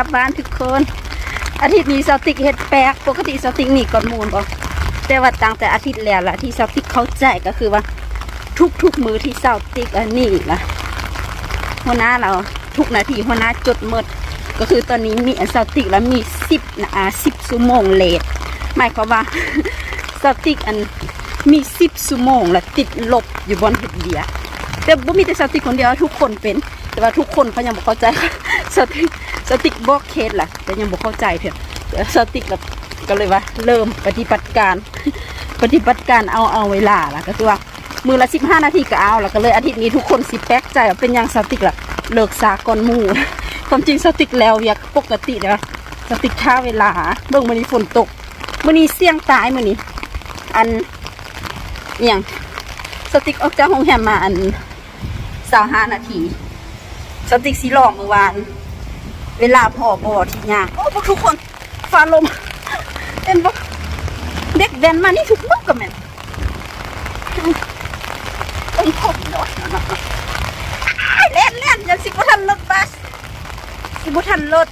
ลับบ้านทุกคน อาทิตย์นี้สติกเฮ็ดแปลกปกติสติกนี่ก่อนมูลบ่แต่ว่าตั้งแต่อาทิตย์แล้วละที่สติกเขาใจก็คือว่าทุกๆมือที่สติกอันนี้ละหัวหน้าเราทุกนาทีหัวหน้าจดหมด ก็คือตอนนี้มีสติกแล้วมีสิบนะอ่าสิบชั่วโมงเลทหมายความว่าสติกอันมีสิบชั่วโมงแล้วติดลบอยู่บนเห็ดเดียแต่บ่มีแต่สติกคนเดียวทุกคนเป็น แต่ว่าทุกคนเขายังบ่เข้าใจสติก สติกบล็อกเคสล่ะแต่ยังบ่เข้าใจเถอะสติกแบบก็เลยว่าเริ่มปฏิบัติการ ปฏิบัติการเอาเอาเวลาล่ะก็คือว่ามือละ15นาทีก็เอาแล้วก็เลยอาทิตย์นี้ทุกคนสิแป๊กใจเป็นยังสติกล่ะเลิกสากอนมู่ความจริงสติกแล้วอยากปกตินะสติกท่าเวลาเบิ่งมื้อนี้ฝนตกมื้อนี้เสี่ยงตายมื้อนี้อันอย่างสติกออกจากห้องแฮมมาอันสาวห้านาที สติกสีหลอกเมื่อวาน เวลาพอบอที่ยากโอ้พวกทุกคนฟ้าลมเอ็นบอกเด็กแดนมานี่ทุกมุกกับแมันต้องผมเนาะอ้ายเล่นเล่นยังสิบุทันรถบัสสิบุทันรถ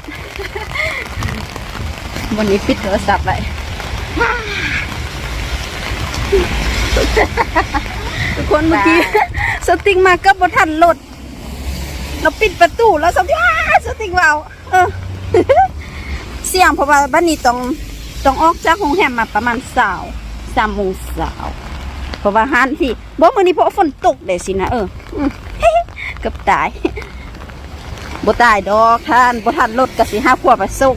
วันนี้ปิดโทรศัพท์ไว้ทุกคนเมื่อกี้สติงมาก็บ่ทันรถเราปิดประตูแล้วสติงอ้าสติงวา เออเสียงเพราะว่าบ้านนี้ต้องต้องออกจากโรงแรมมาประมาณสาวสามโมงสาวเพราะว่าฮันที่บอกมือนี้เพราะฝนตกเดสินะเออกับตายบ่ตายดอกท่านบ่ทันรถกสิห้าขวบไปส่ง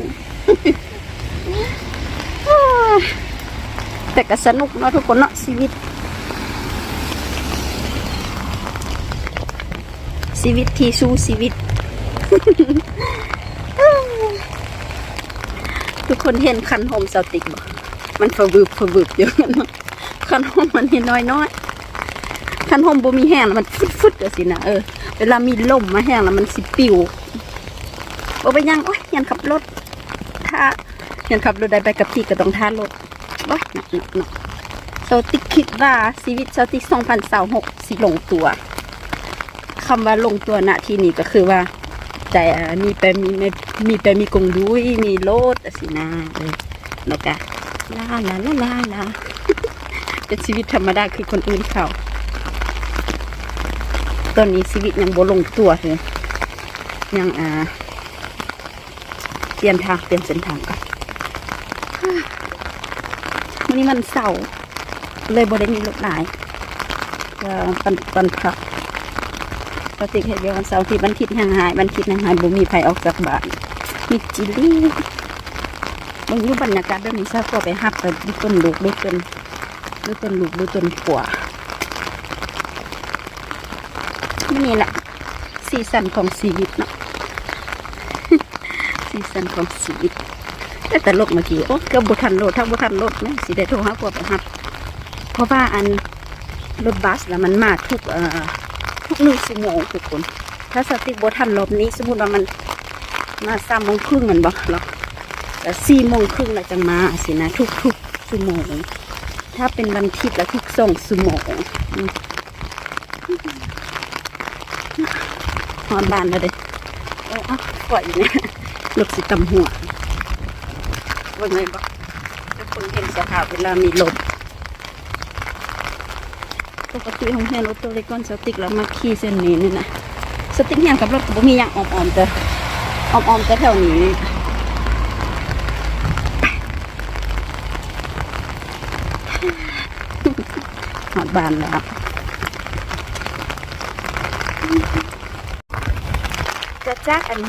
แต่ก็สนุกเนาะทุกคนเนาะชีวิต ชีวิตที่สู้ชีวิต ทุกคนเห็นคันโฮมสติกบ่มันฝบึบฝบึบเยอะเนะคันโฮมมันเห็นน้อยน้อยๆคันโฮมบ่มีแห้งแล้วมันฟึดฟึดๆเดี๋ยวสินะเออเวลามีลมมาแห้งแล้วมันสิปิวบ่ไปยังโอ้ยยันขับรถถ้ายันขับรถได้ไปกับที่ก็ต้องท่ารถโอ้ยหนักหนักหนักสติกคิดว่าชีวิตสติก2026สิลงตัวคำว่าลงตัวณที่นี้ก็คือว่า แต่มีไปมีไม่มีไปมีกงดุยมีโลดสินะเออแล้วก็ลาลาลาลาลาเป็นชีวิตธรรมดาคือคนอื่นเขาตอนนี้ชีวิตยังบ่ลงตัวเลยยังอ่าเปลี่ยนทางเปลี่ยนเส้นทางก่อนวันนี้มันเสาร์เลยบ่ได้มีรถหลายปันปันพัก กติเห็นวันเสาร์ที่บันทิตห่างหายบันทิตห่างหายบ่มีไผออกจากบ้านมีจิลี่บางยุบรรยากาศเดิมนี้ซะก็ไปหับไปดูต้นลูกดูต้นดูต้นลูกดูต้นขัวนี่แหละสีสันของชีวิตเนาะสีสันของชีวิตแต่ตลกเมื่อกี้โอ้เกือบบุทันรถทั้งบุทันรถเนี่สิได้โทรหากว่าไปหับ เพราะว่าอันรถบัสแล้วมันมาทุกเอ่อ หนึ่งชั่วโมงทุกคน ถ้าสติกบทันรอบนี้ สมมติว่ามันมาสามโมงครึ่งมันบอกหรอกแต่สี่โมงครึ่งเราจะมาสินะ ทุกทุกๆชั่วโมง ถ้าเป็นวันอาทิตย์แล้วทุกสองชั่วโมงอืมหอนบานเลยเด้โอ้เอาปล่อยเนี่ยลูกสิตำหัวว่าไงบอกทุกคนเห็นสภาพเวลามีลม ปกติของแม่รถตัวเล็กก้อนสติกแล้วมาขี่เส้นนี้นี่นะสติกอย่างกับรถก็บ่มีอย่างอ่อมๆแต่อ่อมๆแต่แถวนี้หอดบานแล้วจะจักอัน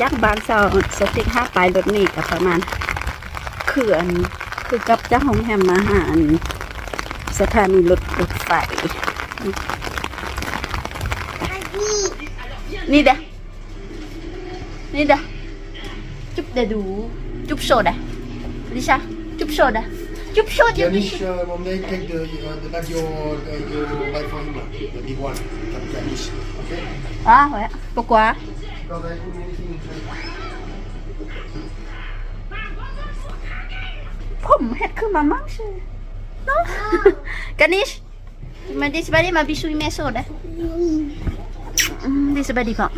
จักบานเสาสติกห้าปลายรถนี่กับประมาณคืออันคือกับจ้าของแฮมมาหาอัน สถานีรถรถไฟ นี่เด้อนี่เด้อจุ๊บเดดู จุ๊บโชดะลิชาจุ๊บโชดะจุ๊บโชดะ Janish, uh, Monday, take the, uh, the bag your, uh, your bag for him, the big one, from Janish, okay? อะเว้ยปกว่า Because I put anything inside. ผมเฮ็ดขึ้นมามั่งใช่เนาะกันนิชมาดิสบายดีมาบิชุยเมโซดะอืมดิสบายดีก่อน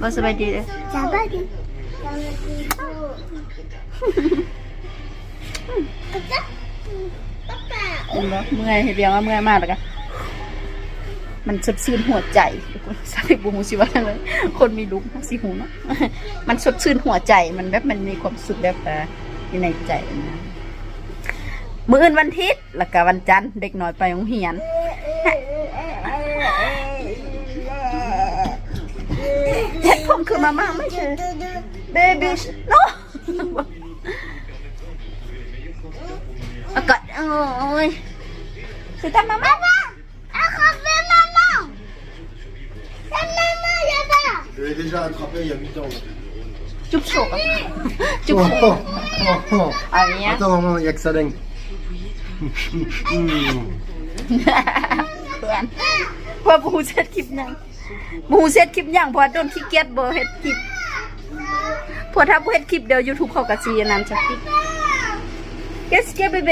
บ่สบายดีเลย Sabadi. เห็นบ่เมื่อยเห็นเบียงว่าเมื่อยมากแล้วกันมันสดชื่นหัวใจทุกคนสาธิบูมูสิว่าเลย คนมีลุกสิหูเนาะมันสดชื่นหัวใจ มันแบบมันมีความสุขแบบเอ่ออยู่ในใจนะ มื้ออื่นวันอาทิตย์แล้วก็วันจันทร์เด็กน้อยไปโรงเรียนเห็ดผมคือมาม่าไม่ใช่ baby no อากาศโอ้ยคือทำมาม่า Je l'ai déjà attrapé il y a 8 ans. จุ๊บโฉกอะจุ๊บ Oh, โฉก oh, oh. เอาอย่างเงี้ย Attends, maman, il n'y a que ça dingue. เพื่อนเพราะบูเซตคลิปยังบูเซตคลิปยังพราะว่าโดนขี้เกียจบ่เฮ็ดคลิปพราะถ้าบ่เฮ็ดคลิปเดี๋ยว YouTube เขาก็สิอันนั้นสักทีเกสเกเบเบ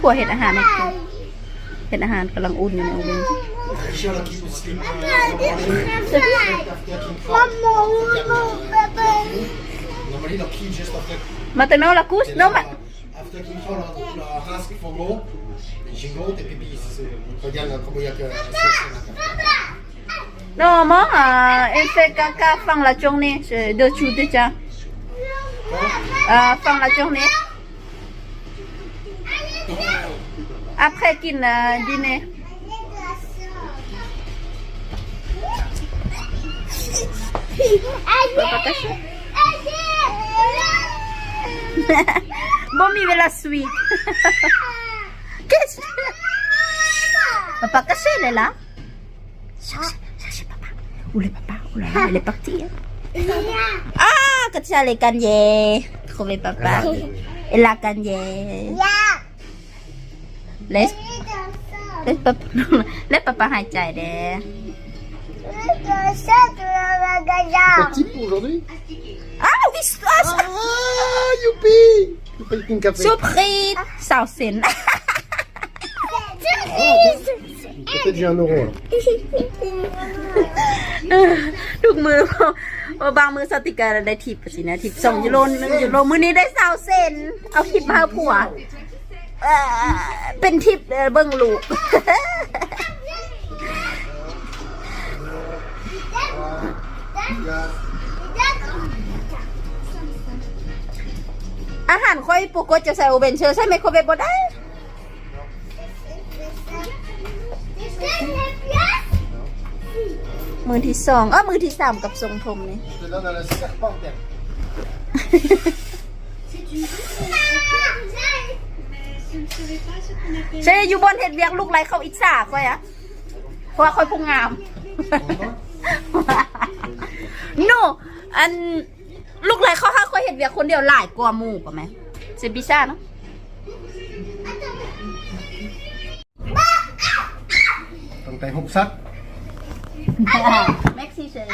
ผัวเฮ็ดอาหารให้กินเฮ็ดอาหารกำลังอุ่นอยู่ในอเว่น Richard, là, qui se slip. Normally, la key just after. มาแต่โนละกุส Et โน là, มา After qu'il prend la, la race qu'il faut gros, les gigots, et puis c'est- regarde là, comment il y a que. โนมองอ่าเอ็นเฟกากาฟังละจงนี่เดชูดิจ้าอ่าฟังละจงนี่ après กินอ่าดิเน่บ่มีเวลาสวีท Qu'est-ce Papa caché elle est là Cherchez, cherchez papa. Où est papa Oh là là, elle est partie. hein. Ah, quand tu as les gagnés. Trouver papa. Elle a gagné. Laisse, laisse papa, laisse papa หายใจเด้ T'as type pour aujourd'hui Tu payes une café. surprise สาวเซน Peut-être j'ai un euro là. ทุกมือพอบางมือสติกเกอร์ได้ทิปสินะ ทิปสองยูโรหนึ่งยูโรมือนี้ได้สาวเซน เอาทิปมาให้ผัวเอ่อเป็นทิปเอ่อเบิ้งลูก อาหารค่อยปุกก็จะใส่โอเวนเชอร์ใช่ไหมโคเวฟบ่ได้มือที่สองเออมือที่สามกับทรงผมนี่ Je te donne à la serpentaire. ใช่อยู่บนเห็ดเวียกลูกไรเขาอิจฉาค่อยอะเพราะว่าค่อยผู้งามโนอันลูกไรเขาห้าค่อยเห็ดเวียกคนเดียวหลายกว่าหมู่ป่ะไหมเซบิซ่าเนาะ Donc t'as un rucksack แม็กซี่เฉย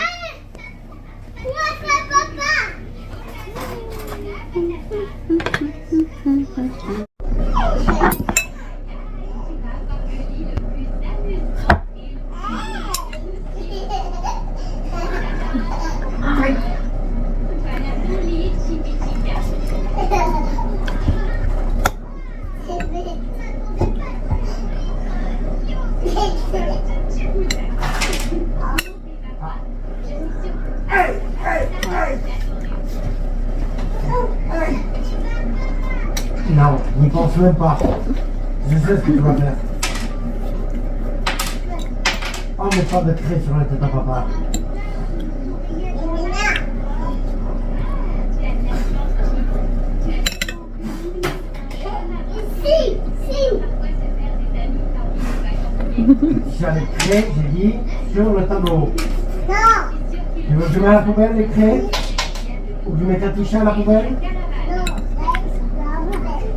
n'y pense même pas. Je sais ce que tu vas faire. Oh, mais pas de craie sur la tête à papa. Sur les craies, j'ai dit, sur le tableau. Tu veux que je mette à la poubelle les craies Ou que je mette un t-shirt à la poubelle?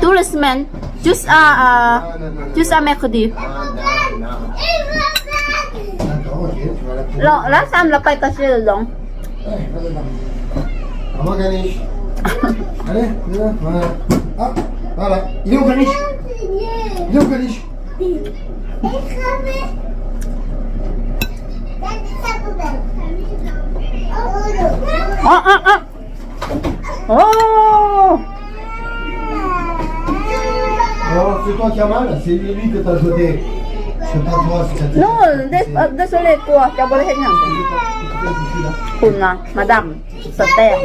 Tous les semaines, juste à, euh, juste à mercredi. Non, là, ça ne l'a pas caché dedans. Allez, voilà. Ah, voilà. Il est au caniche. Il est au caniche. Il est Ah, ah, ah. Oh! Alors, c'est toi qui as mal C'est lui que t'as jeté. C'est pas toi, c'est Non, désolé, toi, tu as volé rien. quelqu'un. madame, se terre.